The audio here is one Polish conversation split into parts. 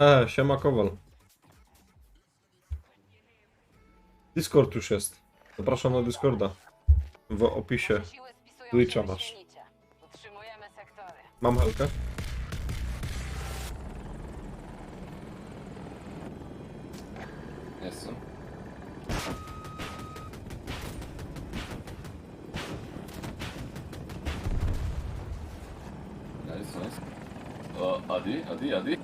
E, siema Kowal. Discord już jest. Zapraszam na Discorda. W opisie. Twitcha masz. Mam helkę? Jestem. Nice, nice. O, Adi, Adi, Adi.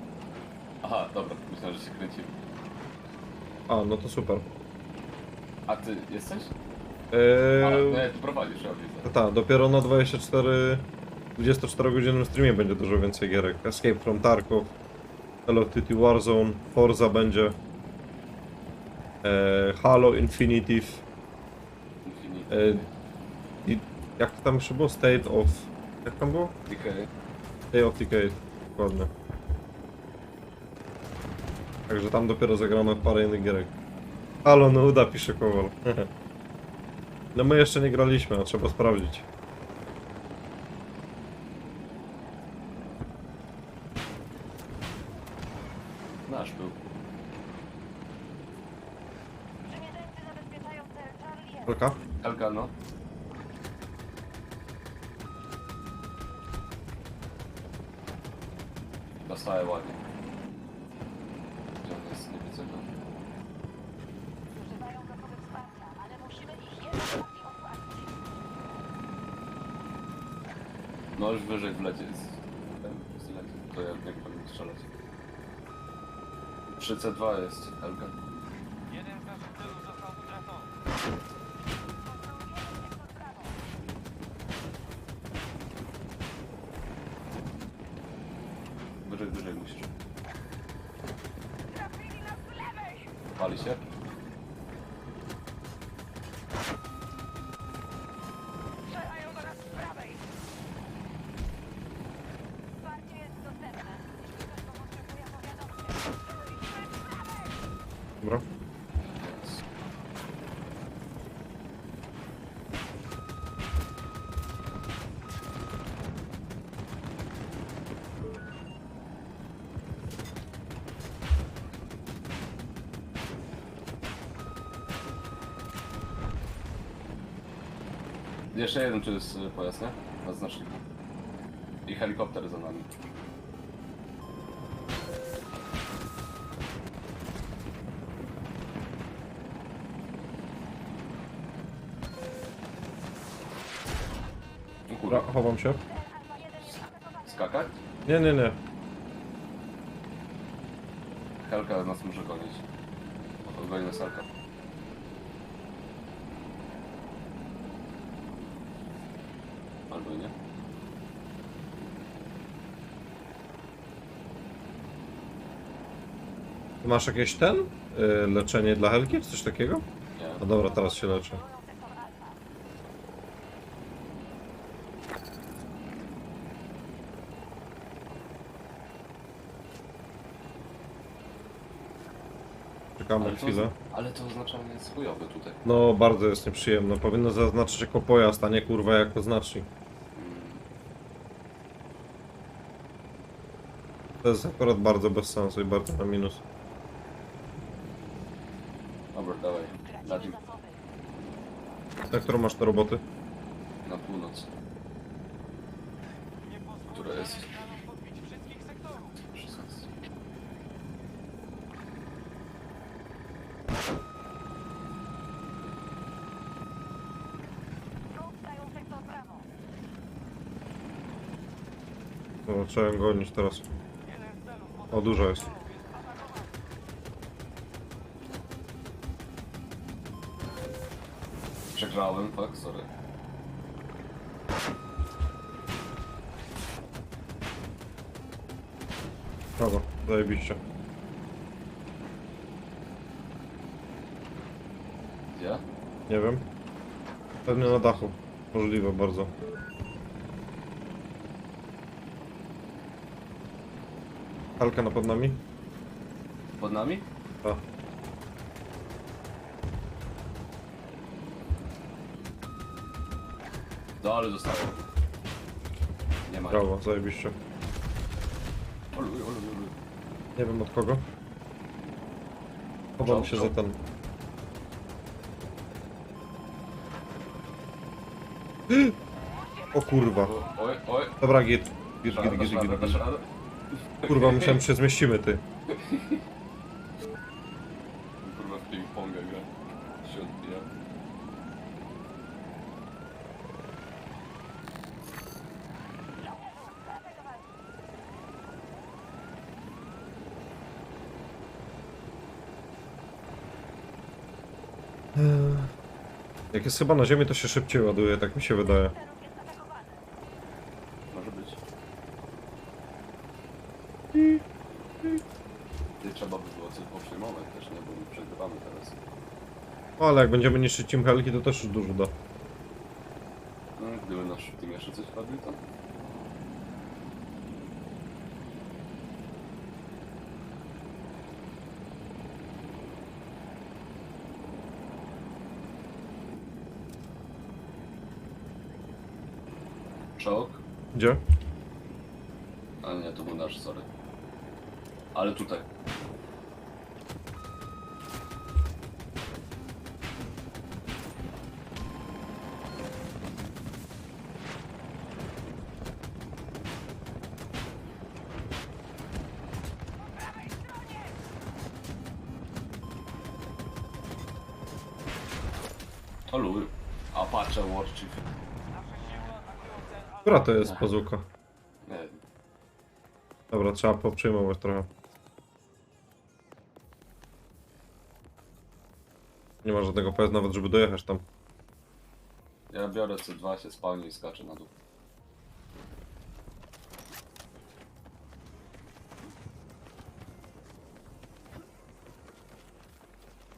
Aha, dobra, myślałem, że się kręcimy. A, no to super. A ty jesteś? Eee, nie, ty prowadzisz, ja widzę. tak, dopiero na 24 24 godzinnym streamie będzie dużo więcej gierek. Escape from Tarkov, Call of Duty Warzone, Forza będzie. Eee, Halo Infinitive. Infinity. E, I jak to tam jeszcze było? State of... Jak tam było? Decay. State of Decay, dokładnie. Także tam dopiero zagramy parę innych gierek. Halo, no uda, pisze Kowal. No my jeszcze nie graliśmy, a trzeba sprawdzić. Nasz był. Przymierzeńcy zabezpieczają cel Charlie. Helka? Helga, no. Dostaję ładnie. Gdzie on jest? Nie widzę go. Używają gotowych wsparcia, ale musimy ich jeszcze bardziej osłabić. Już wyżej wlecie jest. Ten zleci. To ja nie powinien strzelać. 3C2 jest Helga. Jeszcze jeden tu jest pojazd, nie? Na znaczniku. I helikopter za nami. O Dobra, kurwa. chowam się. Alfa 1 jest atakowany. Skakać? Nie, nie, nie. Helka nas może gonić. Goni nas Helka. Albo nie. Ty Masz jakieś ten? Y, leczenie dla Helki, czy coś takiego? Nie. No dobra, teraz się leczę. Czekamy Ale to, chwilę. ale to oznaczenie jest chujowe tutaj. No, bardzo jest nieprzyjemne. Powinno zaznaczyć jako pojazd, a nie kurwa jako znacznik. To jest akurat bardzo bez sensu i bardzo na minus. Dobra, dawaj. Tracimy Nadim zasoby. Na którą masz te roboty? na północ. Pozwólmy jest? Amerykanom podbić wszystkich sektorów. 16. Wróg dają sektor prawo. No, trzeba ją gonić teraz. O, dużo jest. Przegrałem, tak? Sorry. Dobra, zajebiście. Gdzie? Nie wiem. Pewnie na dachu. Możliwe bardzo. Halka napad nami? Pod nami? Tak. No ale zostało. Nie ma. Brawo, zajebiście. Oluj, oluj, oluj. Nie wiem od kogo. Chowam Czoł, się czoł. za ten. O kurwa. O, oj, oj. Dobra, git. Git, Dasz git, git, radę, git, dasz git. radę? Kurwa, myślałem, że się zmieścimy, ty. Kurwa w ping-ponga gra. Się odbija. Jak jest chyba na ziemi, to się szybciej ładuje, tak mi się wydaje. Celów jest atakowany. Może być. Nie trzeba by było coś powstrzymywać też, nie? Bo my przegrywamy teraz. No, ale jak będziemy niszczyć Team Helki, to też dużo da. No, gdyby nasz tym jeszcze coś robił, to... Czołg? Gdzie? A nie, to był nasz, sorry. Ale tutaj. O luj. Apache Warchief. Która to jest bazuka? Nie wiem. Dobra, trzeba poprzejmować trochę. Nie ma żadnego PS nawet, żeby dojechać tam. Ja biorę C2, się spalnie i skaczę na dół.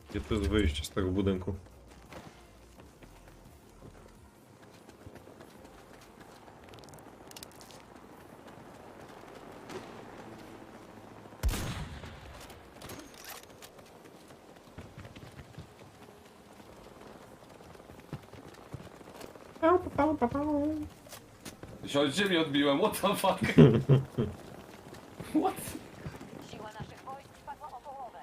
Gdzie tu jest wyjście z tego budynku? Się od ziemi odbiłem, what the fuck? What? Siła naszych wojsk spadła o połowę.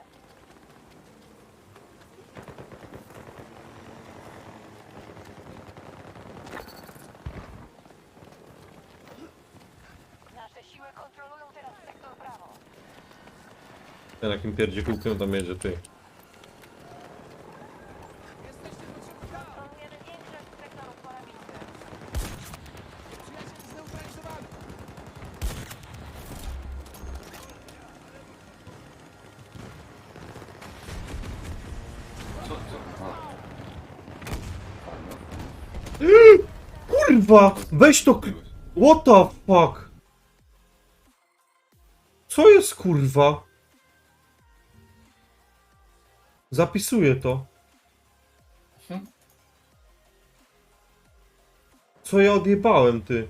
Nasze siły kontrolują teraz sektor prawo. Ten jakim pierdzie kółkiem tam jedzie, ty. Kontrolujemy większość sektorów pola bitwy. Co, co? A. Kurwa! Weź to... k- What the fuck? Co jest kurwa? Zapisuję to. Co ja odjebałem, ty?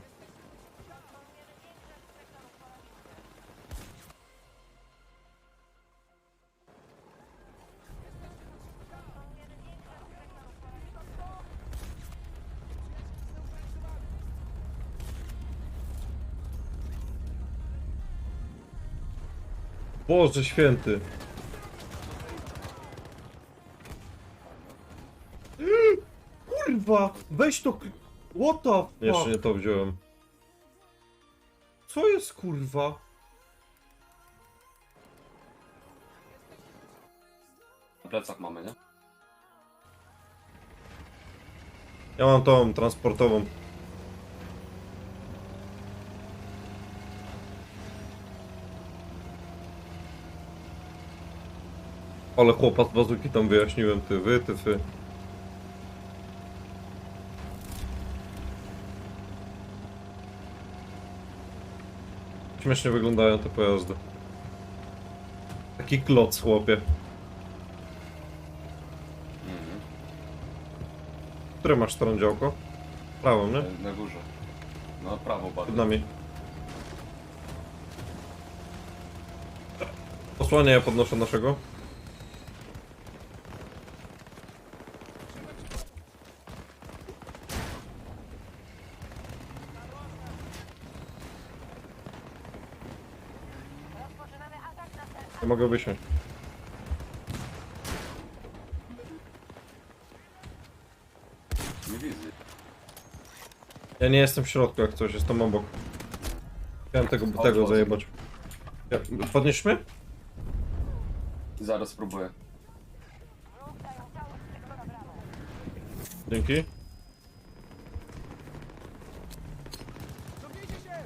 Boże święty. Kurwa, weź to... What the fuck? Jeszcze nie to wziąłem. Co jest kurwa? Na plecach mamy, nie? Ja mam tą transportową. Ale chłopa z bazuki tam wyjaśniłem, ty wy, ty fy. Śmiesznie wyglądają te pojazdy. Taki kloc, chłopie. Mhm. Które masz stronę działko? Prawą, nie? Na- Na górze. No prawo Przed bardzo. nami. Posłanie ja podnoszę naszego. Rozpoczynamy atak na cel. Ja mogę wysiąść. Nie widzę. Ja nie jestem w środku jak coś, jestem obok. Chciałem tego, tego Odchodzę. zajebać. Ja, podnieś mnie? Zaraz spróbuję. Dzięki.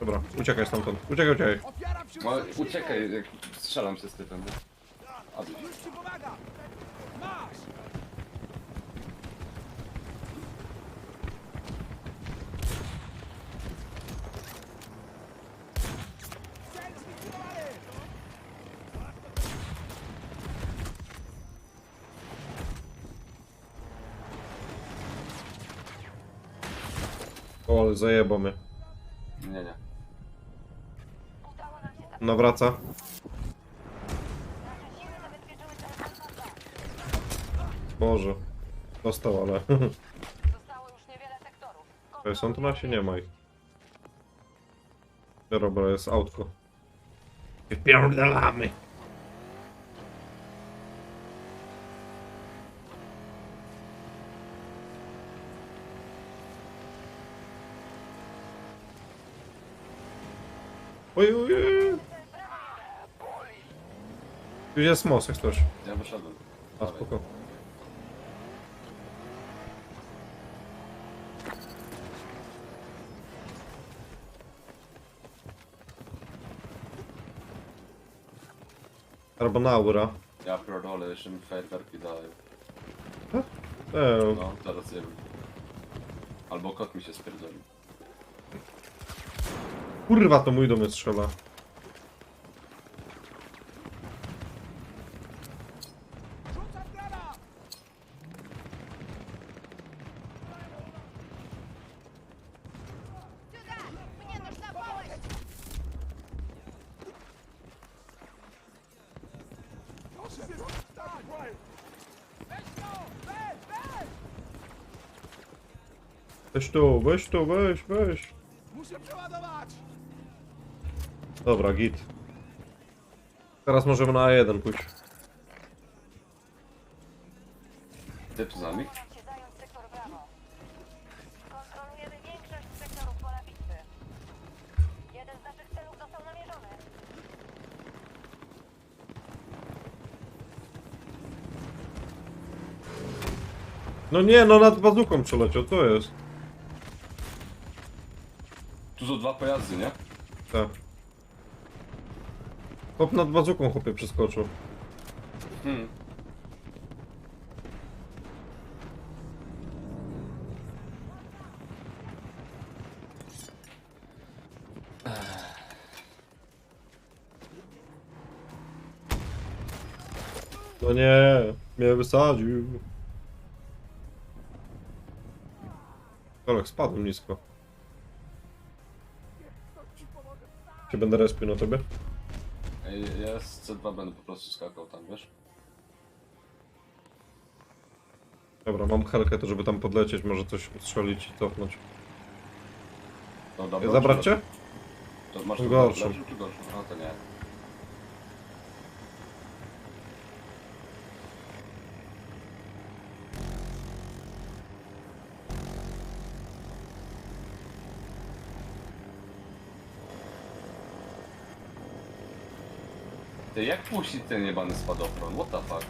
Dobra, uciekaj stamtąd. Uciekaj, uciekaj. Wśród No, uciekaj, jak strzelam się z typem. Adi. Już ci! Masz! O, ale zajebał. Teren Alfonsa. Boże. Dostał, ale... Zostało już niewiele sektorów. To jest on tu na się nie ma ich. Dobra, jest autko. Wypierdalamy. Oj, oj, oj. Już jest most, jak coś. Ja wyszedłem. A spoko. Carbonaura. Ja pierdolę, jeszcze mi fajerwerki dają. Eee, No, zaraz je Albo kot mi się spierdzoli. kurwa, to mój do mnie strzela. Weź tu, weź tu, weź, weź. Muszę przeładować! Dobra, git. Teraz możemy na A1 pójść. Typ z nami? Udało nam się zająć sektor brawo. Kontrolujemy większość sektorów pola bitwy. Jeden z naszych celów został namierzony. No nie, no nad bazuką przeleciał, to jest. Tu są dwa pojazdy, nie? Tak. Hop nad bazuką chłopie przeskoczył. Hmm. No nie, mnie wysadził. Kolek, spadł nisko. Czy będę respił na tobie? Ej, Ja z C2 będę po prostu skakał tam, wiesz? Dobra, mam helkę to, żeby tam podlecieć, może coś ustrzelić i cofnąć. No dobra. Zabrać cię? To masz Gorszą. lepszą czy gorszą? No to nie. Ty, jak puścić ten jebany spadochron? What the fuck?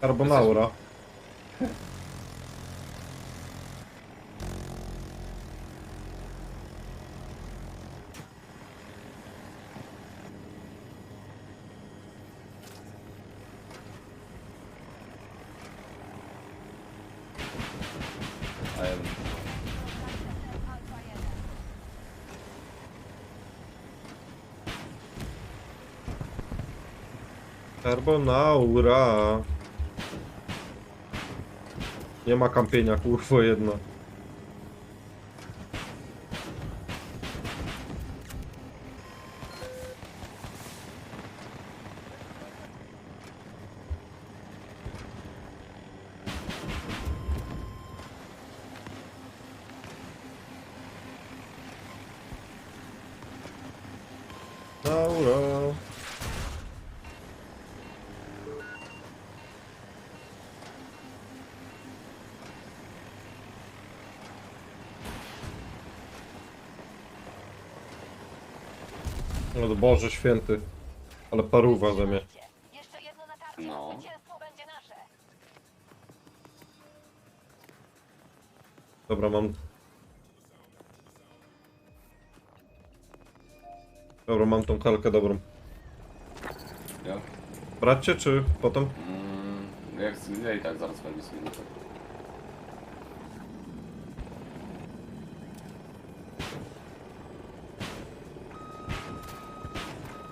Carbonaura. Carbonaura. Nie ma kampienia, kurwo jedno. Laura. No to Boże święty. Ale paruwa ze mnie. Jeszcze jedno natarcie, No. zwycięstwo będzie nasze. Dobra, mam... Dobra, mam tą kalkę dobrą. Ja? Brać cię, czy potem? Mm, jak z- ja i tak zaraz będzie z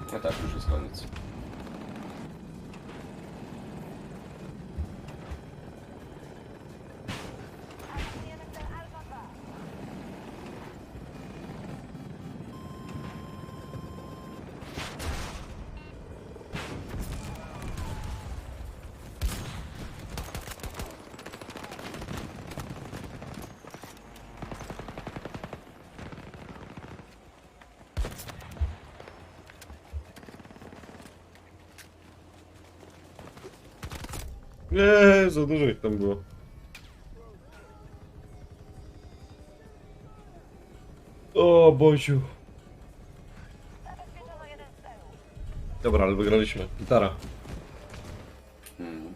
minutę. No tak, już jest koniec. Atakujemy cel Alfa 2. Nie, za dużo ich tam było. O Boziu. Dobra, ale wygraliśmy. Gitara. Mm.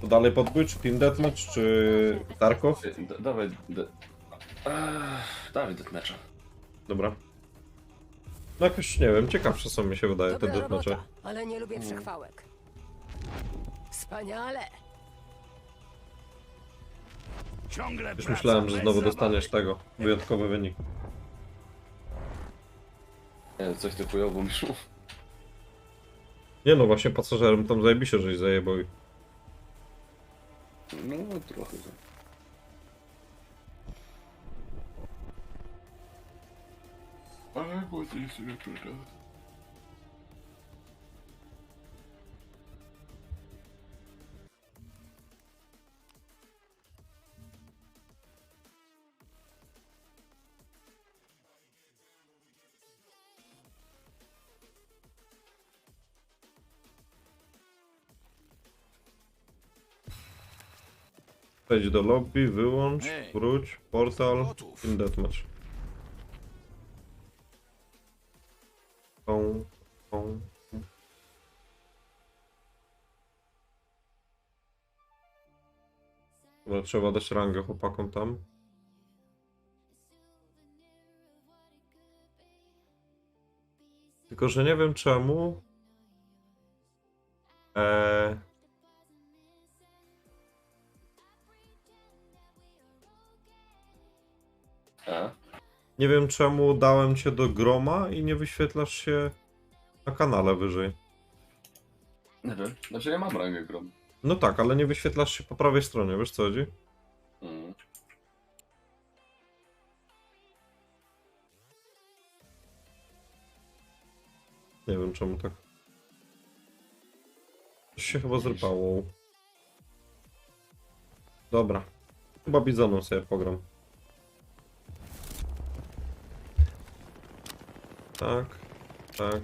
To dalej podbój, czy Team Deathmatch, czy Tarkov? Ty, d- Dawaj, d- Ech, dawaj deathmatcha. Dobra. No jakoś, nie wiem, ciekawsze są mi się wydaje te Dobra deathmatche. robota, ale nie lubię przechwałek. Wspaniale! Ciągle Już myślałem, że znowu dostaniesz tego. Wyjątkowy wynik. Nie, coś ty chujowo myślał. Nie no, właśnie pasażerem tam zajebiście, żeś zajebał. ich. No, trochę. tak. Ale było to jeszcze Wejdź do lobby, wyłącz, wróć, portal. Team Deathmatch. Tą, tą. Dobra, trzeba dać rangę chłopakom tam. Tylko, że nie wiem czemu. Nie wiem czemu dałem cię do groma i nie wyświetlasz się na kanale wyżej. Nie wiem. Znaczy ja mam rangę grom. No tak, ale nie wyświetlasz się po prawej stronie, wiesz co chodzi? Mm. Nie wiem czemu tak. Coś się chyba zrypało. Dobra. Chyba bizoną sobie pogram. Tak, tak.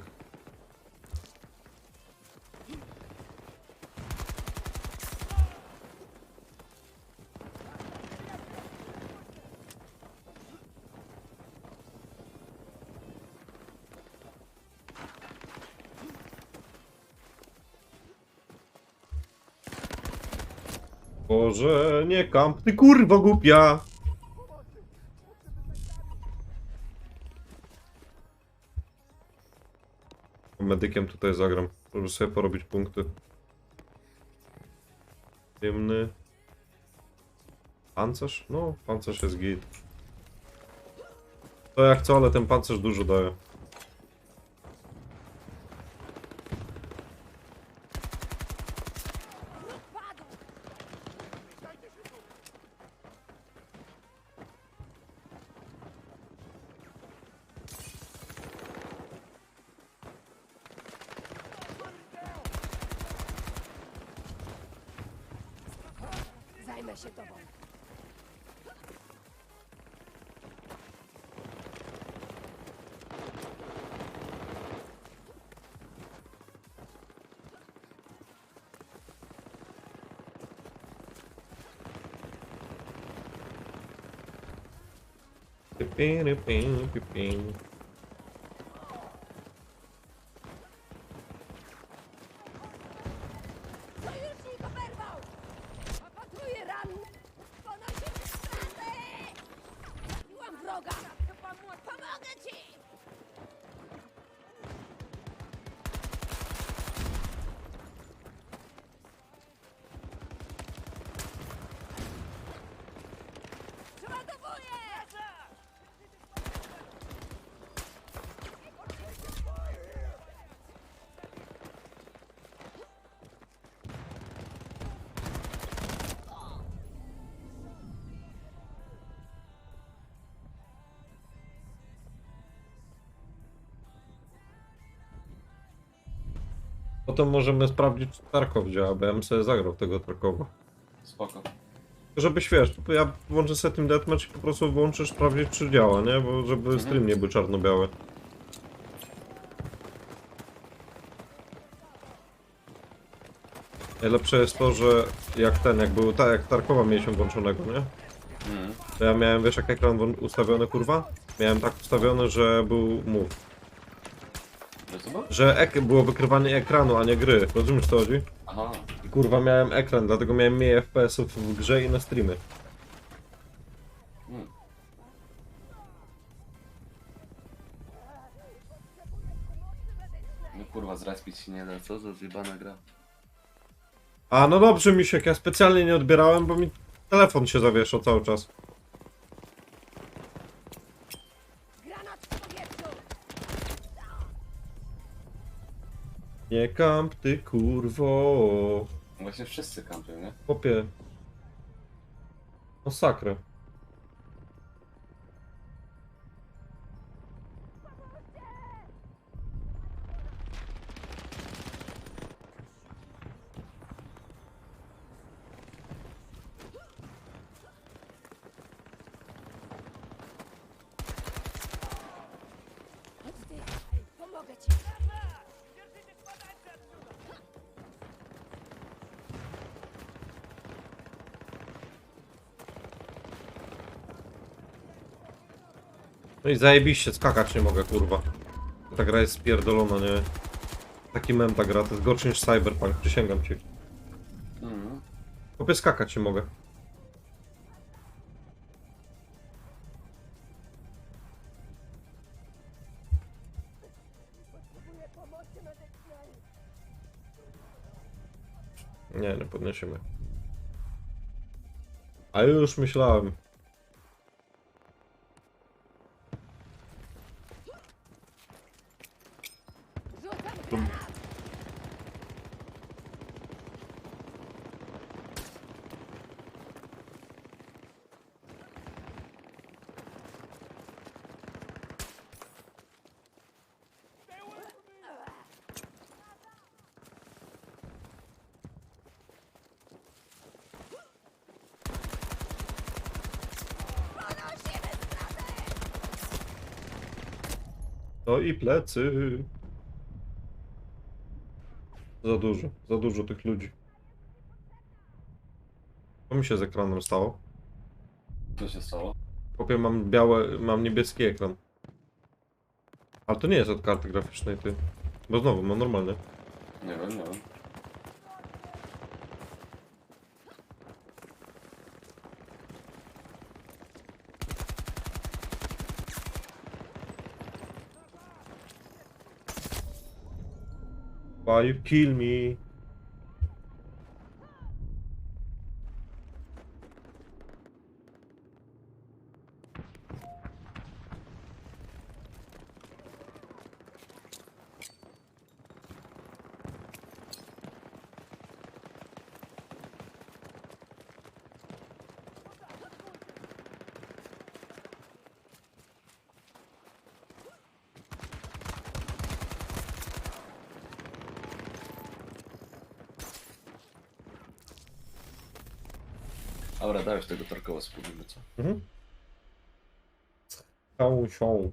Boże, nie kamp, ty kurwa głupia! Medykiem tutaj zagram, żeby sobie porobić punkty. Ciemny. Pancerz? No, pancerz jest git. To jak co, ale ten pancerz dużo daje. achei tá bom. Pipim, pipim, pipim. Droga! Potem możemy sprawdzić, czy Tarkov działa, bo ja bym sobie zagrał tego Tarkowa. Spoko. Żebyś wiesz, to ja włączę sobie Team Deathmatch i po prostu włączysz sprawdzić, czy działa, nie? Bo żeby stream nie był czarno-biały. Najlepsze jest to, że jak ten, jak był, tak jak Tarkowa mieliśmy włączonego, nie? Mm. To ja miałem, wiesz jak ekran ustawiony, kurwa? Miałem tak ustawiony, że był move. Że ek było wykrywanie ekranu, a nie gry. Rozumiesz co chodzi? Aha. I kurwa miałem ekran, dlatego miałem mniej FPS-ów w grze i na streamy. Mm. No kurwa, zrespić się nie da, co za zjebana gra. A no dobrze Misiek, ja specjalnie nie odbierałem, bo mi telefon się zawieszał cały czas. Nie kamp ty kurwo. Właśnie wszyscy kampią, nie? Popie. Masakrę. No i zajebiście, skakać nie mogę kurwa. Ta gra jest spierdolona, nie? Taki mem ta gra, to jest gorszy niż Cyberpunk, przysięgam ci. Mm. Popie skakać nie mogę. Nie, nie podniesiemy. A już myślałem. No i plecy. Za dużo, za dużo tych ludzi. Co mi się z ekranem stało? Co się stało? Popie mam białe, mam niebieski ekran. Ale to nie jest od karty graficznej, ty. Bo znowu, mam normalny. Nie wiem, nie wiem. You kill me? Dobra, dajesz tego Tarkowa spróbujmy, co? Mhm. Sią, sią.